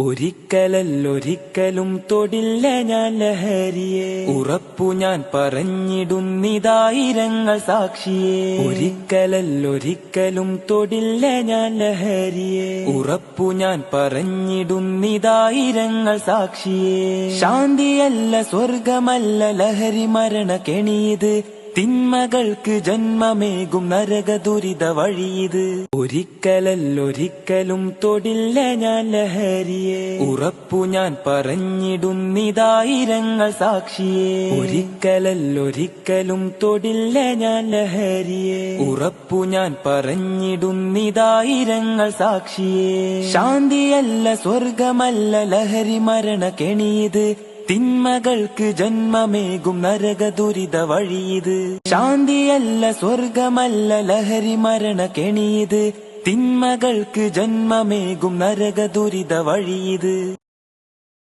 ഒരിക്കലല്ലൊരിക്കലും തൊടില്ല ഞാൻ ലഹരിയെ. ഉറപ്പു ഞാൻ പറഞ്ഞിടുന്നിതായിരങ്ങൾ സാക്ഷിയെ. ഒരിക്കലല്ലൊരിക്കലും തൊടില്ല ഞാൻ ലഹരിയെ. ഉറപ്പു ഞാൻ പറഞ്ഞിടുന്നിതായിരങ്ങൾ സാക്ഷിയെ. ശാന്തിയല്ല സ്വർഗമല്ല ലഹരി മരണ കെണിയത് തിന്മകൾക്ക് ജന്മമേകും നരക ദുരിത വഴിയത് ഒരിക്കലല്ലൊരിക്കലും തൊടില്ല ഞാൻ ലഹരിയെ. ഉറപ്പു ഞാൻ പറഞ്ഞിടുന്നിതായിരങ്ങൾ സാക്ഷിയെ. ഒരിക്കലല്ലൊരിക്കലും തൊടില്ല ഞാൻ ലഹരിയെ. ഉറപ്പു ഞാൻ പറഞ്ഞിടുന്നിതായിരങ്ങൾ സാക്ഷിയെ. ശാന്തിയല്ല സ്വർഗമല്ല ലഹരി മരണ കെണിയത് തിന്മകൾക്ക് ജന്മമേകും നരക ദുരിത വഴിയത് ശാന്തിയല്ല സ്വർഗമല്ല ലഹരി മരണ കെണിയത് തിന്മകൾക്ക് ജന്മമേകും നരക ദുരിത വഴിയത്